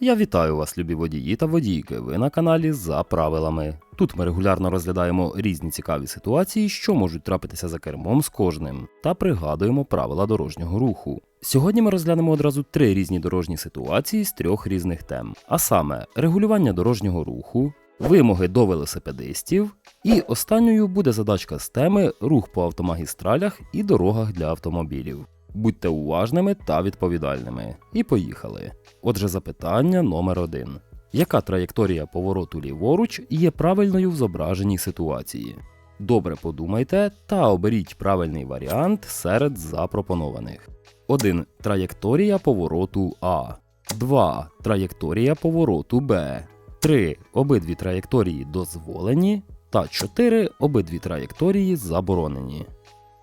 Я вітаю вас, любі водії та водійки. Ви на каналі за правилами. Тут ми регулярно розглядаємо різні цікаві ситуації, що можуть трапитися за кермом з кожним, та пригадуємо правила дорожнього руху. Сьогодні ми розглянемо одразу три різні дорожні ситуації з трьох різних тем: а саме регулювання дорожнього руху, вимоги до велосипедистів, і останньою буде задачка з теми рух по автомагістралях і дорогах для автомобілів. Будьте уважними та відповідальними. І поїхали. Отже, запитання номер один. Яка траєкторія повороту ліворуч є правильною в зображеній ситуації? Добре подумайте та оберіть правильний варіант серед запропонованих. 1. Траєкторія повороту А. 2. Траєкторія повороту Б. 3. Обидві траєкторії дозволені. Та 4. Обидві траєкторії заборонені.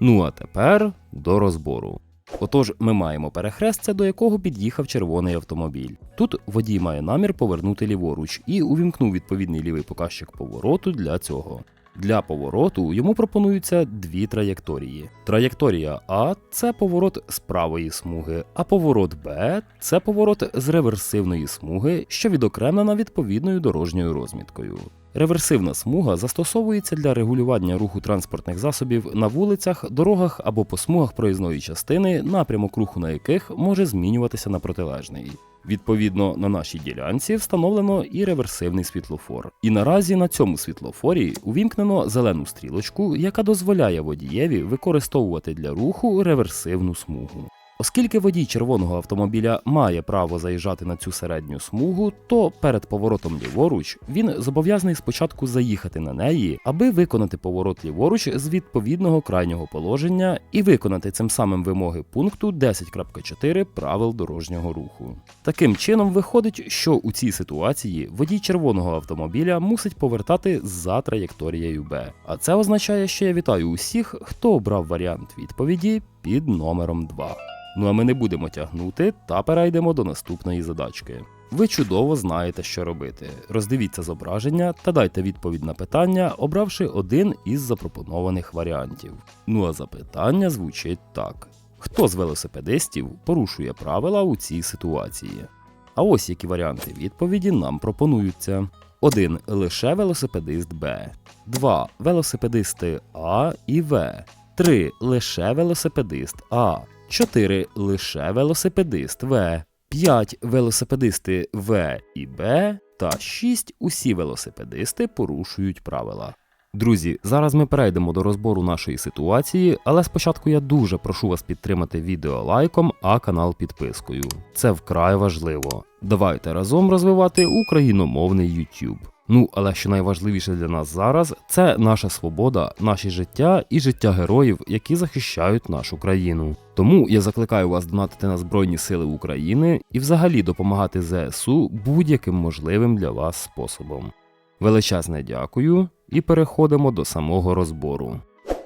Ну а тепер до розбору. Отож, ми маємо перехрестя, до якого під'їхав червоний автомобіль. Тут водій має намір повернути ліворуч і увімкнув відповідний лівий показчик повороту для цього. Для повороту йому пропонуються дві траєкторії. Траєкторія А це поворот з правої смуги, а поворот Б це поворот з реверсивної смуги, що відокремлена відповідною дорожньою розміткою. Реверсивна смуга застосовується для регулювання руху транспортних засобів на вулицях, дорогах або по смугах проїзної частини, напрямок руху на яких може змінюватися на протилежний. Відповідно, на нашій ділянці встановлено і реверсивний світлофор. І наразі на цьому світлофорі увімкнено зелену стрілочку, яка дозволяє водієві використовувати для руху реверсивну смугу. Оскільки водій червоного автомобіля має право заїжджати на цю середню смугу, то перед поворотом ліворуч він зобов'язаний спочатку заїхати на неї, аби виконати поворот ліворуч з відповідного крайнього положення і виконати цим самим вимоги пункту 10.4 правил дорожнього руху. Таким чином виходить, що у цій ситуації водій червоного автомобіля мусить повертати за траєкторією Б. А це означає, що я вітаю усіх, хто обрав варіант відповіді під номером 2. Ну а ми не будемо тягнути та перейдемо до наступної задачки. Ви чудово знаєте, що робити. Роздивіться зображення та дайте відповідь на питання, обравши один із запропонованих варіантів. Ну а запитання звучить так: хто з велосипедистів порушує правила у цій ситуації? А ось які варіанти відповіді нам пропонуються. 1. Лише велосипедист Б. 2. Велосипедисти А і В. 3. Лише велосипедист А. 4. Лише велосипедист В. 5. Велосипедисти В і Б. Та 6. Усі велосипедисти порушують правила. Друзі, зараз ми перейдемо до розбору нашої ситуації, але спочатку я дуже прошу вас підтримати відео лайком, а канал підпискою. Це вкрай важливо. Давайте разом розвивати україномовний YouTube. Ну, але що найважливіше для нас зараз, це наша свобода, наші життя і життя героїв, які захищають нашу країну. Тому я закликаю вас донатити на Збройні Сили України і взагалі допомагати ЗСУ будь-яким можливим для вас способом. Величезне дякую і переходимо до самого розбору.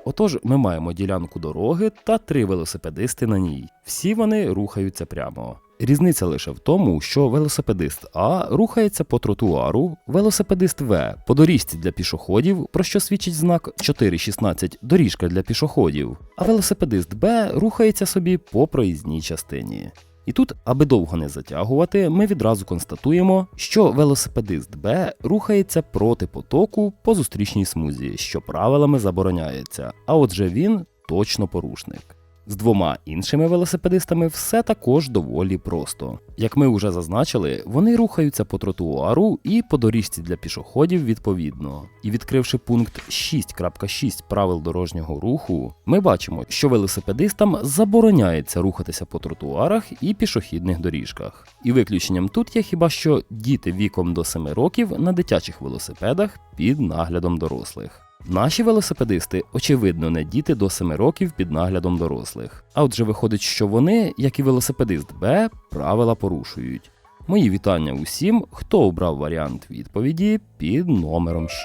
Отож, ми маємо ділянку дороги та три велосипедисти на ній. Всі вони рухаються прямо. Різниця лише в тому, що велосипедист А рухається по тротуару, велосипедист В по доріжці для пішоходів, про що свідчить знак 4.16 доріжка для пішоходів, а велосипедист Б рухається собі по проїзній частині. І тут, аби довго не затягувати, ми відразу констатуємо, що велосипедист Б рухається проти потоку по зустрічній смузі, що правилами забороняється, а отже він точно порушник. З двома іншими велосипедистами все також доволі просто. Як ми вже зазначили, вони рухаються по тротуару і по доріжці для пішоходів відповідно. І відкривши пункт 6.6 правил дорожнього руху, ми бачимо, що велосипедистам забороняється рухатися по тротуарах і пішохідних доріжках. І виключенням тут є хіба що діти віком до 7 років на дитячих велосипедах під наглядом дорослих. Наші велосипедисти, очевидно, не діти до 7 років під наглядом дорослих. А отже, виходить, що вони, як і велосипедист Б, правила порушують. Мої вітання усім, хто обрав варіант відповіді під номером 6.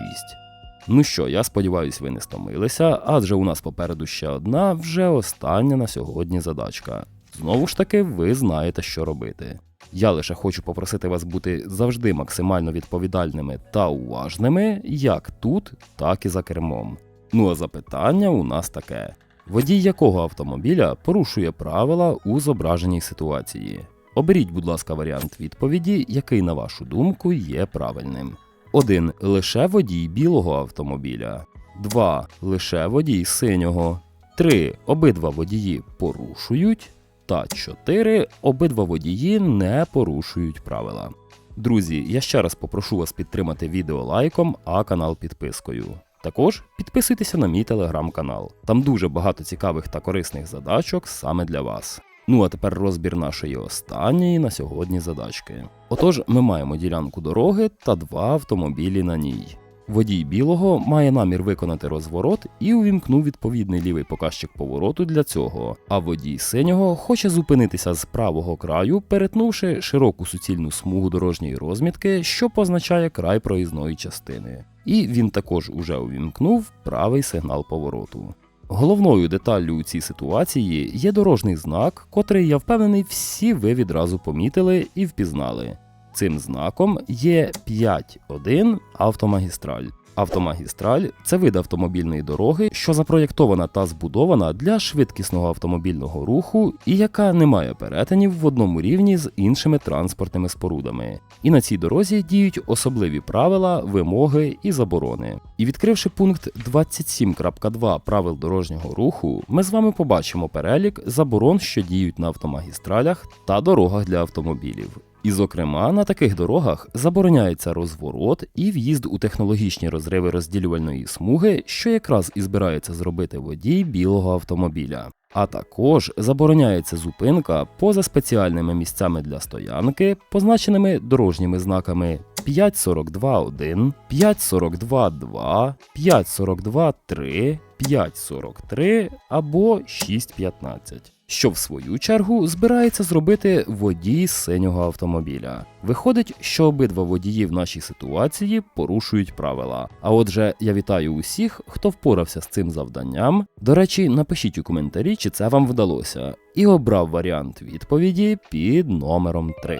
Ну що, я сподіваюся, ви не стомилися, адже у нас попереду ще одна, вже остання на сьогодні задачка. Знову ж таки, ви знаєте, що робити. Я лише хочу попросити вас бути завжди максимально відповідальними та уважними, як тут, так і за кермом. Ну а запитання у нас таке: водій якого автомобіля порушує правила у зображеній ситуації? Оберіть, будь ласка, варіант відповіді, який, на вашу думку, є правильним. 1. Лише водій білого автомобіля. 2. Лише водій синього. 3. Обидва водії порушують. Та 4. Обидва водії не порушують правила. Друзі, я ще раз попрошу вас підтримати відео лайком, а канал підпискою. Також підписуйтеся на мій телеграм-канал. Там дуже багато цікавих та корисних задачок саме для вас. Ну а тепер розбір нашої останньої на сьогодні задачки. Отож, ми маємо ділянку дороги та два автомобілі на ній. Водій білого має намір виконати розворот і увімкнув відповідний лівий показчик повороту для цього. А водій синього хоче зупинитися з правого краю, перетнувши широку суцільну смугу дорожньої розмітки, що позначає край проїзної частини. І він також уже увімкнув правий сигнал повороту. Головною деталлю у цій ситуації є дорожній знак, котрий я впевнений, всі ви відразу помітили і впізнали. Цим знаком є 5.1 автомагістраль. Автомагістраль це вид автомобільної дороги, що запроєктована та збудована для швидкісного автомобільного руху і яка не має перетинів в одному рівні з іншими транспортними спорудами. І на цій дорозі діють особливі правила, вимоги і заборони. І відкривши пункт 27.2 правил дорожнього руху, ми з вами побачимо перелік заборон, що діють на автомагістралях та дорогах для автомобілів. І, зокрема, на таких дорогах забороняється розворот і в'їзд у технологічні розриви розділювальної смуги, що якраз і збирається зробити водій білого автомобіля. А також забороняється зупинка поза спеціальними місцями для стоянки, позначеними дорожніми знаками 5.42.1, 5.42.2, 5.42.3, 5.43 або 6.15 що в свою чергу збирається зробити водій синього автомобіля. Виходить, що обидва водії в нашій ситуації порушують правила. А отже, я вітаю усіх, хто впорався з цим завданням. До речі, напишіть у коментарі, чи це вам вдалося, і обрав варіант відповіді під номером 3.